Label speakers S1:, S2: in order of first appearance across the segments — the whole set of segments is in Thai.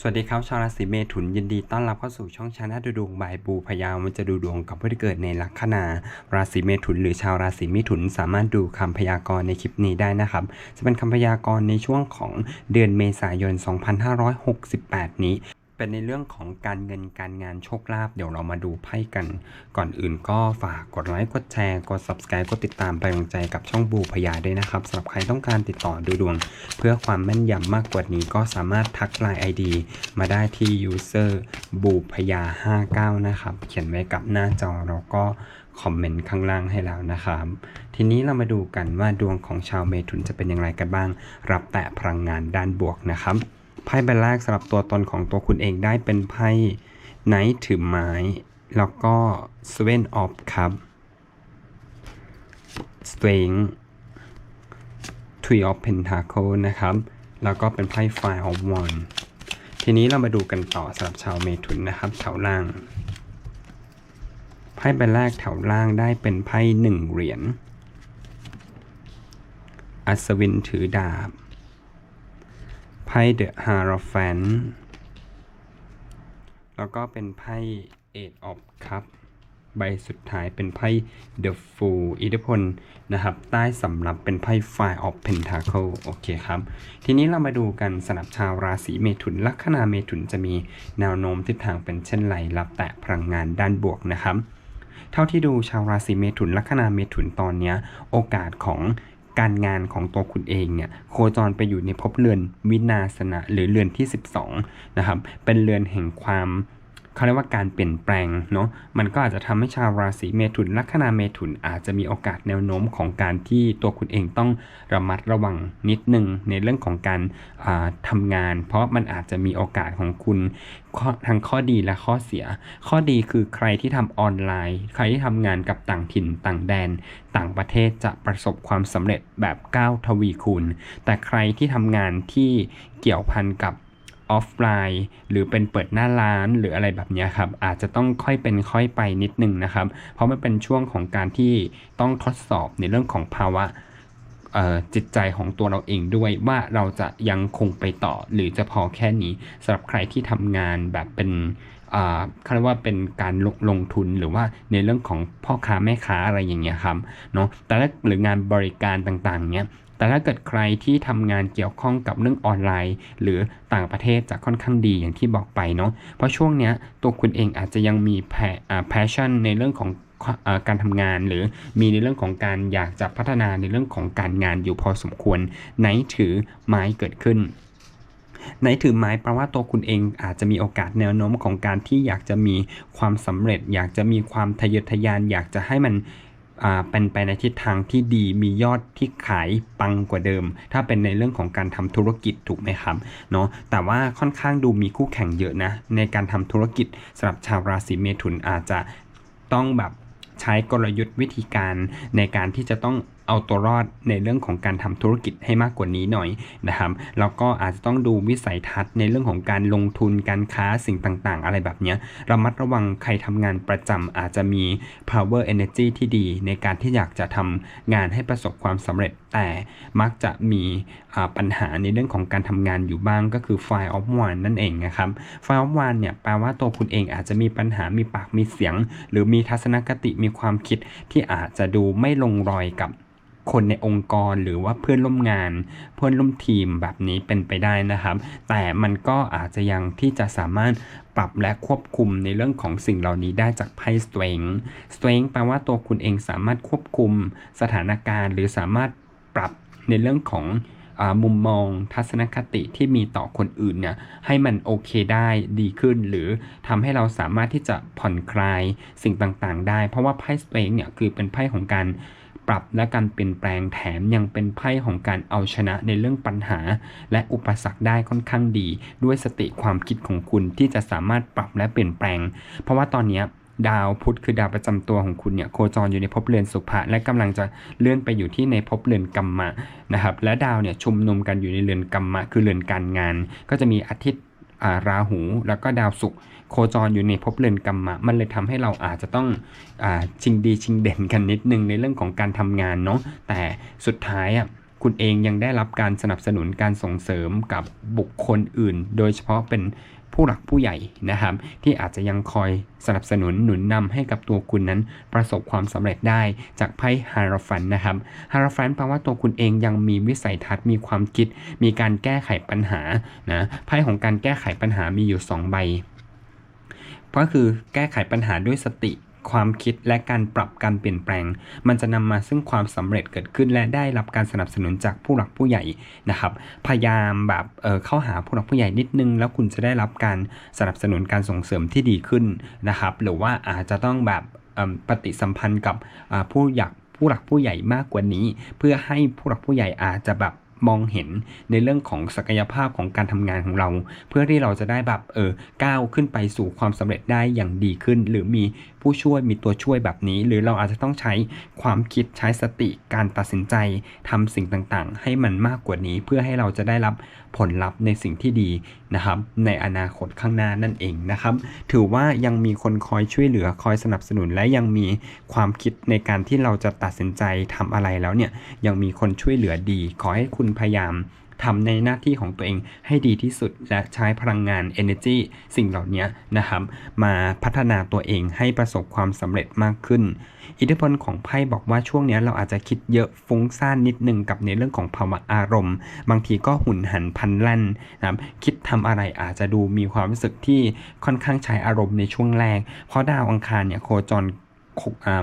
S1: สวัสดีครับชาวราศีเมถุนยินดีต้อนรับเข้าสู่ช่องชาแนลดูดวงบายบูพยาวมันจะดูดวงกับผู้ที่เกิดในลัคนา ราศีเมถุนหรือชาวราศีมิถุนสามารถดูคำพยากรณ์ในคลิปนี้ได้นะครับ จะเป็นคำพยากรณ์ในช่วงของเดือนเมษายน 2568 นี้ เป็นในเรื่องของการเงินการงานโชคลาภเดี๋ยวเรามาดูไพ่กัน ก่อนอื่นก็ฝากกดไลค์กดแชร์กด subscribe กดติดตามไปกำลังใจกับช่องบูพยาด้วยนะครับสำหรับใครต้องการติดต่อดูดวง เพื่อความแม่นยำมากกว่านี้ก็สามารถทักไลน์ ID มาได้ที่ user บูพยา 59 นะครับ เขียนไว้กับหน้าจอแล้วก็คอมเมนต์ข้างล่างให้แล้วนะครับ ทีนี้เรามาดูกันว่าดวงของชาวเมถุนจะเป็นอย่างไรกันบ้าง รับแต่พลังงานด้านบวกนะครับ ไพ่ใบแรกสำหรับตัวตนของตัวคุณเองได้เป็นไพ่ไนท์ถือไม้ แล้วก็ Seven of Cup Strength Three of Pentacle นะครับ แล้วก็เป็นไพ่ Five of w a n d ทีนี้เรามาดูกันต่อสำหรับชาวเมถุนนะครับแถวล่างไพ่ใบแรกแถวล่างได้เป็นไพ่หนึ่งเหรียญอัศวินถือดาบ ไพ่เดอะฮาร f แฟนแล้วก็เป็นไพ่เอ็ดออฟคัพใบสุดท้ายเป็นไพ่ The Fool อิทธิพลนะครับ ใต้สำรับเป็นไพ่ Five of Pentacle โอเคครับ ทีนี้เรามาดูกันสำหรับชาวราศีเมถุน ลัคนาเมถุนจะมีแนวโน้มทิศทางเป็นเช่นไรรับแต่พลังงานด้านบวกนะครับ เท่าที่ดูชาวราศีเมถุนลัคนาเมถุนตอนนี้โอกาสของ การงานของตัวคุณเองเนี่ยโคจรไปอยู่ในภพเรือนวินาสนะหรือเรือนที่ 12นะครับเป็นเรือนแห่งความ เขาเรียกว่าการเปลี่ยนแปลงเนาะมันก็อาจจะทำให้ชาวราศีเมถุนลัคนาเมถุนอาจจะมีโอกาสแนวโน้มของการที่ตัวคุณเองต้องระมัดระวังนิดนึงในเรื่องของการาทำงาน เพราะมันอาจจะมีโอกาสของคุณทั้งข้อดีและข้อเสีย ข้อดีคือใครที่ทำออนไลน์ ใครที่ทำงานกับต่างถิ่นต่างแดน ต่างประเทศจะประสบความสำเร็จแบบก้าวทวีคูณ แต่ใครที่ทำงานที่เกี่ยวพันกับ ออฟไลน์ หรือเป็นเปิดหน้าร้านหรืออะไรแบบนี้ครับ อาจจะต้องค่อยเป็นค่อยไปนิดนึงนะครับ เพราะมันเป็นช่วงของการที่ต้องทดสอบในเรื่องของภาวะจิตใจของตัวเราเองด้วยว่าเราจะยังคงไปต่อหรือจะพอแค่นี้สำหรับใครที่ทำงานแบบเป็นเขาเรียกว่าเป็นการลงลงทุนหรือว่าในเรื่องของพ่อค้าแม่ค้าอะไรอย่างเงี้ยครับเนาะแต่ถ้าหรืองานบริการต่างๆเนี้ย แต่ถ้าเกิดใครที่ทำงานเกี่ยวข้องกับเรื่องออนไลน์ หรือต่างประเทศจะค่อนข้างดีอย่างที่บอกไปเนาะเพราะช่วงเนี้ยตัวคุณเองอาจจะยังมีแพแพชชั่นในเรื่องของการทำงานหรือมีในเรื่องของการอยากจะพัฒนาในเรื่องของการงานอยู่พอสมควรไหนถือไม้เกิดขึ้นไหนถือไม้แปลว่าตัวคุณเองอาจจะมีโอกาสแนวโน้มของการที่อยากจะมีความสำเร็จ อยากจะมีความทะเยอทะยาน อยากจะให้มัน เป็นไปในทิศทางที่ดีมียอดที่ขายปังกว่าเดิม ถ้าเป็นในเรื่องของการทำธุรกิจถูกไหมครับเนาะแต่ว่าค่อนข้างดูมีคู่แข่งเยอะนะ ในการทำธุรกิจสำหรับชาวราศีเมถุนอาจจะต้องแบบใช้กลยุทธ์วิธีการในการที่จะต้อง เอาตัวรอดในเรื่องของการทำธุรกิจให้มากกว่านี้หน่อยนะครับแล้วก็อาจจะต้องดูวิสัยทัศน์ในเรื่องของการลงทุนการค้าสิ่งต่างๆ อะไรแบบนี้ระมัดระวังใครทำงานประจำอาจจะมี power energy ที่ดี ในการที่อยากจะทำงานให้ประสบความสำเร็จ แต่มักจะมีปัญหาในเรื่องของการทำงานอยู่บ้างก็คือ file of one นั่นเองนะครับ file of one เนี่ยแปลว่าตัวคุณเองอาจจะมีปัญหามีปากมีเสียง หรือมีทัศนคติมีความคิดที่อาจจะดูไม่ลงรอยกับ คนในองค์กรหรือว่าเพื่อนร่วมงาน เพื่อนร่วมทีมแบบนี้เป็นไปได้นะครับ แต่มันก็อาจจะยังที่จะสามารถปรับและควบคุมในเรื่องของสิ่งเหล่านี้ได้จากไพ่ strength strength แปลว่าตัวคุณเองสามารถควบคุมสถานการณ์ หรือสามารถปรับในเรื่องของมุมมองทัศนคติที่มีต่อคนอื่นเนี่ยให้มันโอเคได้ดีขึ้น หรือทำให้เราสามารถที่จะผ่อนคลายสิ่งต่างๆ ได้ เพราะว่าไพ่สเปงเนี่ยคือเป็นไพ่ของการ ปรับและการเปลี่ยนแปลงแถมยังเป็นไพ่ของการเอาชนะในเรื่องปัญหา และอุปสรรคได้ค่อนข้างดี ด้วยสติความคิดของคุณที่จะสามารถปรับและเปลี่ยนแปลง เพราะว่าตอนนี้ดาวพุธคือดาวประจำตัวของคุณเนี่ยโคจรอยู่ในภพเรือนสุภะและกำลังจะเลื่อนไปอยู่ที่ในภพเรือนกัมมะนะครับและดาวเนี่ยชุมนุมกันอยู่ในเรือนกัมมะคือเรือนการงาน ก็จะมีอาทิตย์ ราหู แล้วก็ดาวศุกร์โคจรอยู่ในภพเรือนกรรมะ มันเลยทำให้เราอาจจะต้องอชิงดีชิงเด่นกันนิดนึงในเรื่องของการทำงานเนาะแต่สุดท้ายอะคุณเองยังได้รับการสนับสนุนการส่งเสริมกับบุคคลอื่น โดยเฉพาะเป็น ผู้หลักผู้ใหญ่นะครับ ที่อาจจะยังคอยสนับสนุนหนุนนำให้กับตัวคุณนั้นประสบความสำเร็จได้จากไพ่ฮาราฟันนะครับฮาราฟันแปลว่าตัวคุณเองยังมีวิสัยทัศน์มีความคิด มีการแก้ไขปัญหานะไพ่ของการแก้ไขปัญหามีอยู่ 2 ใบก็คือแก้ไขปัญหาด้วยสติ ความคิดและการปรับการเปลี่ยนแปลง มันจะนำมาซึ่งความสำเร็จเกิดขึ้น และได้รับการสนับสนุนจากผู้หลักผู้ใหญ่นะครับ พยายามแบบเเข้าหาผู้หลักผู้ใหญ่นิดนึง แล้วคุณจะได้รับการสนับสนุนการส่งเสริมที่ดีขึ้นนะครับ หรือว่าอาจจะต้องแบบปฏิสัมพันธ์กับผู้อยากผู้หลักผู้ใหญ่มากกว่านี้ เพื่อให้ผู้หลักผู้ใหญ่อาจจะแบบ มองเห็นในเรื่องของศักยภาพของการทำงานของเรา เพื่อที่เราจะได้แบบเออก้าวขึ้นไปสู่ความสำเร็จได้อย่างดีขึ้น หรือมีผู้ช่วยมีตัวช่วยแบบนี้ หรือเราอาจจะต้องใช้ความคิดใช้สติการตัดสินใจทำสิ่งต่างๆ ให้มันมากกว่านี้เพื่อให้เราจะได้รับผลลัพธ์ในสิ่งที่ดีนะครับในอนาคตข้างหน้านั่นเองนะครับ ถือว่ายังมีคนคอยช่วยเหลือคอยสนับสนุนและยังมีความคิดในการที่เราจะตัดสินใจทำอะไรแล้วเนี่ยยังมีคนช่วยเหลือดี ขอให้คุณพยายามทำในหน้าที่ของตัวเองให้ดีที่สุดและใช้พลังงาน energy สิ่งเหล่านี้นะครับ มาพัฒนาตัวเองให้ประสบความสำเร็จมากขึ้น อิทธิพลของไพ่บอกว่าช่วงนี้เราอาจจะคิดเยอะฟุ้งซ่านนิดนึงกับในเรื่องของภาวะอารมณ์ บางทีก็หุนหันพันแล่นนะครับคิดทำอะไรอาจจะดูมีความรู้สึกที่ค่อนข้างใช้อารมณ์ในช่วงแรก เพราะดาวอังคารเนี่ยโคจร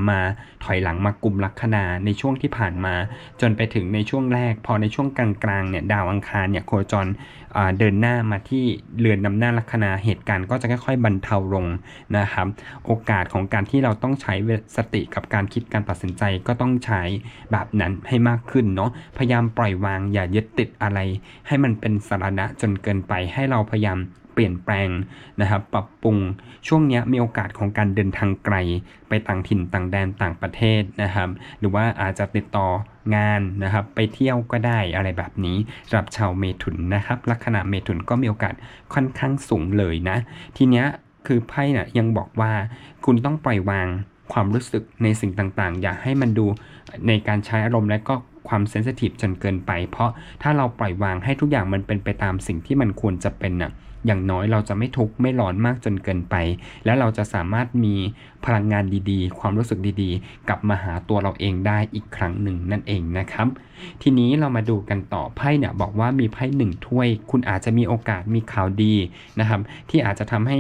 S1: มาถอยหลังมากลุ่มลัคนาในช่วงที่ผ่านมา จนไปถึงในช่วงแรก พอในช่วงกลางๆเนี่ยดาวอังคารเนี่ยโคจรเดินหน้ามาที่เรือนนำหน้าลัคนาเหตุการณ์ก็จะค่อย ๆ บรรเทาลงนะครับโอกาสของการที่เราต้องใช้สติกับการคิดการตัดสินใจก็ต้องใช้แบบนั้นให้มากขึ้นเนาะพยายามปล่อยวางอย่ายึดติดอะไร ให้มันเป็นสาระจนเกินไปให้เราพยายาม เปลี่ยนแปลงนะครับปรับปรุงช่วงนี้มีโอกาสของการเดินทางไกลไปต่างถิ่นต่างแดนต่างประเทศนะครับ หรือว่าอาจจะติดต่องานนะครับไปเที่ยวก็ได้อะไรแบบนี้สำหรับชาวเมถุนนะครับลัคนาเมถุนก็มีโอกาสค่อนข้างสูงเลยนะ ทีเนี้ยคือไพ่นะ่ะยังบอกว่าคุณต้องปล่อยวางความรู้สึกในสิ่งต่างๆ อย่าให้มันดูในการใช้อารมณ์และก็ความเซนซิทีฟจนเกินไป เพราะถ้าเราปล่อยวางให้ทุกอย่างมันเป็นไปตามสิ่งที่มันควรจะเป็นน่ะ อย่างน้อยเราจะไม่ทุกข์ไม่ร้อนมากจนเกินไป และเราจะสามารถมีพลังงานดีๆ ความรู้สึกดีๆ กลับมาหาตัวเราเองได้อีกครั้งหนึ่งนั่นเองนะครับ ทีนี้เรามาดูกันต่อไพ่เนี่ยบอกว่ามีไพ่หนึ่งถ้วย คุณอาจจะมีโอกาสมีข่าวดีนะครับ ที่อาจจะทำให้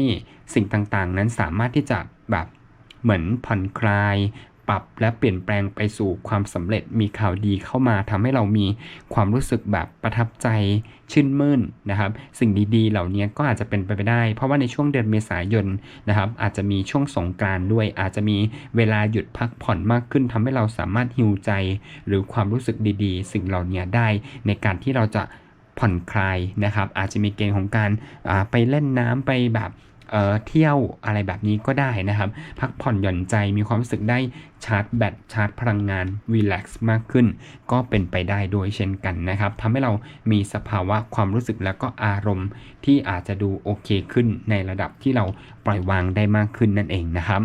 S1: สิ่งต่างๆ นั้นสามารถที่จะแบบเหมือนผ่อนคลาย ปรับและเปลี่ยนแปลงไปสู่ความสำเร็จมีข่าวดีเข้ามาทำให้เรามีความรู้สึกแบบประทับใจชื่นมื่นนะครับ สิ่งดีๆ เหล่านี้ก็อาจจะเป็นไปได้ เพราะว่าในช่วงเดือนเมษายนนะครับ อาจจะมีช่วงสงกรานด้วย อาจจะมีเวลาหยุดพักผ่อนมากขึ้นทำให้เราสามารถฮิวใจ หรือความรู้สึกดีๆ สิ่งเหล่านี้ได้ในการที่เราจะผ่อนคลายนะครับ อาจจะมีเกณฑ์ของการไปเล่นน้ำไปแบบ เที่ยวอะไรแบบนี้ก็ได้นะครับ พักผ่อนหย่อนใจมีความรู้สึกได้ชาร์จแบตชาร์จพลังงานรีแลกซ์มากขึ้น ก็เป็นไปได้ด้วยเช่นกันนะครับทำให้เรามีสภาวะความรู้สึกแล้วก็อารมณ์ที่อาจจะดูโอเคขึ้นในระดับที่เราปล่อยวางได้มากขึ้นนั่นเองนะครับ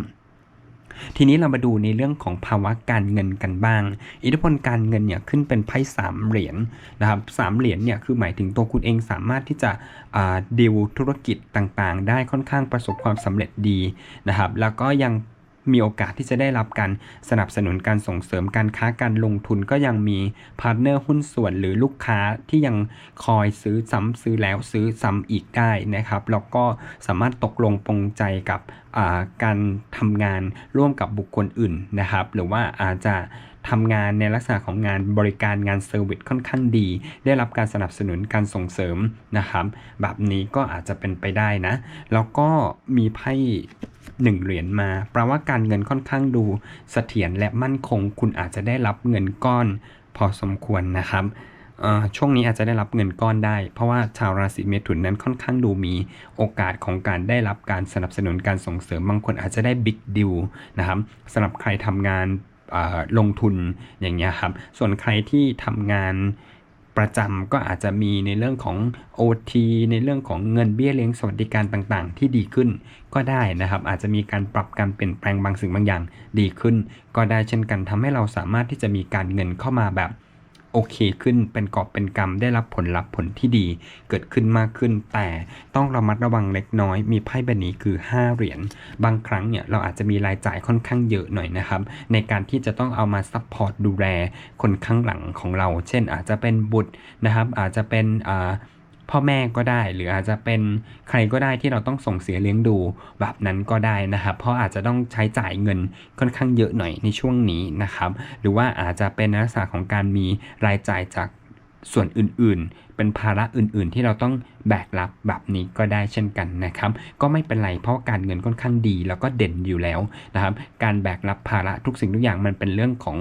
S1: ทีนี้เรามาดูในเรื่องของภาวะการเงินกันบ้าง อิทธิพลการเงินเนี่ยขึ้นเป็นไพ่สามเหรียญนะครับสามเหรียญเนี่ยคือหมายถึงตัวคุณเองสามารถที่จะดิวธุรกิจต่างๆ ได้ค่อนข้างประสบความสำเร็จดีนะครับแล้วก็ยัง มีโอกาสที่จะได้รับการสนับสนุนการส่งเสริมการค้าการลงทุนก็ยังมีพาร์ทเนอร์หุ้นส่วนหรือลูกค้าที่ยังคอยซื้อซ้ำซื้อแล้วซื้อซ้ำอีกได้นะครับแล้วก็สามารถตกลงปรงใจกับการทำงานร่วมกับบุคคลอื่นนะครับ หรือว่าอาจจะ ทำงานในลักษณะของงานบริการงานเซอร์วิสค่อนข้างดี ได้รับการสนับสนุนการส่งเสริมนะครับ แบบนี้ก็อาจจะเป็นไปได้นะ แล้วก็มีไพ่หนึ่งเหรียญมาแปลว่าการเงินค่อนข้างดูเสถียรและมั่นคง คุณอาจจะได้รับเงินก้อนพอสมควรนะครับช่วงนี้อาจจะได้รับเงินก้อนได้ เพราะว่าชาวราศีเมถุนนั้นค่อนข้างดูมีโอกาสของการได้รับการสนับสนุนการส่งเสริมบางคนอาจจะได้บิ๊กดิวนะครับสำหรับใครทำงาน ลงทุนอย่างเงี้ยครับ ส่วนใครที่ทำงานประจำก็อาจจะมีในเรื่องของ OT ในเรื่องของเงินเบี้ยเลี้ยงสวัสดิการต่างๆ ที่ดีขึ้นก็ได้นะครับ อาจจะมีการปรับการเปลี่ยนแปลงบางสิ่งบางอย่างดีขึ้น ก็ได้เช่นกันทำให้เราสามารถที่จะมีการเงินเข้ามาแบบ โอเคขึ้นเป็นกอบเป็นกำได้รับผลลัพธ์ผลที่ดีเกิดขึ้นมากขึ้น แต่ต้องระมัดระวังเล็กน้อย มีไพ่ใบนี้คือ 5 เหรียญบางครั้งเนี่ยเราอาจจะมีรายจ่ายค่อนข้างเยอะหน่อยนะครับในการที่จะต้องเอามาซัพพอร์ตดูแลคนข้างหลังของเรา เช่นอาจจะเป็นบุตรนะครับอาจจะเป็นอ่า พ่อแม่ก็ได้ หรืออาจจะเป็นใครก็ได้ที่เราต้องส่งเสียเลี้ยงดูแบบนั้นก็ได้นะครับ เพราะอาจจะต้องใช้จ่ายเงินค่อนข้างเยอะหน่อยในช่วงนี้นะครับ หรือว่าอาจจะเป็นลักษณะของการมีรายจ่ายจากส่วนอื่นๆ เป็นภาระอื่นๆ ที่เราต้องแบกรับแบบนี้ก็ได้เช่นกันนะครับ ก็ไม่เป็นไรเพราะการเงินค่อนข้างดี แล้วก็เด่นอยู่แล้วนะครับ การแบกรับภาระทุกสิ่งทุกอย่างมันเป็นเรื่องของ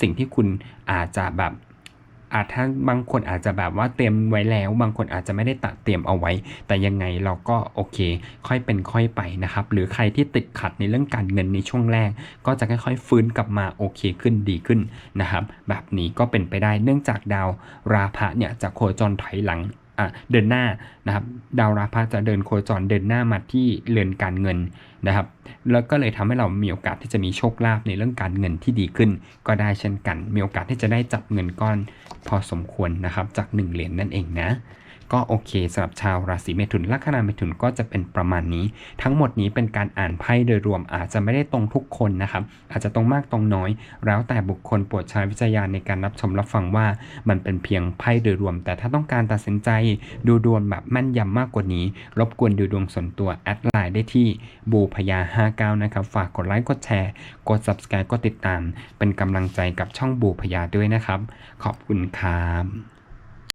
S1: สิ่งที่คุณอาจจะแบบ อาจถ้าบางคนอาจจะแบบว่าเตรียมไว้แล้ว บางคนอาจจะไม่ได้ตัดเตรียมเอาไว้ แต่ยังไงเราก็โอเค ค่อยเป็นค่อยไปนะครับ หรือใครที่ติดขัดในเรื่องการเงินในช่วงแรก ก็จะค่อยๆฟื้นกลับมาโอเคขึ้นดีขึ้นนะครับ แบบนี้ก็เป็นไปได้เนื่องจากดาวราพะเนี่ยจะโคจรถอยหลัง เดินหน้านะครับดาวราพะจะเดินโคจรเดินหน้ามาที่เรือนการเงินนะครับ แล้วก็เลยทำให้เรามีโอกาสที่จะมีโชคลาภในเรื่องการเงินที่ดีขึ้น ก็ได้เช่นกัน มีโอกาสที่จะได้จับเงินก้อนพอสมควรนะครับ จาก 1 เหรียญนนั่นเองนะ ก็โอเคสำหรับชาวราศีเมถุนลัคนาเมถุนก็จะเป็นประมาณนี้ ทั้งหมดนี้เป็นการอ่านไพ่โดยรวมอาจจะไม่ได้ตรงทุกคนนะครับ อาจจะตรงมากตรงน้อย แล้วแต่บุคคลโปรดใช้วิจารณญาในการรับชมรับฟังว่ามันเป็นเพียงไพ่โดยรวม แต่ถ้าต้องการตัดสินใจดูดวงแบบแม่นยำมากกว่านี้ รบกวนดูดวงส่วนตัวแอดไลน์ได้ที่บูพยา59นะครับฝากกดไลค์กดแชร์ กด subscribe กดติดตาม เป็นกำลังใจกับช่องบูพยาด้วยนะครับ ขอบคุณครับ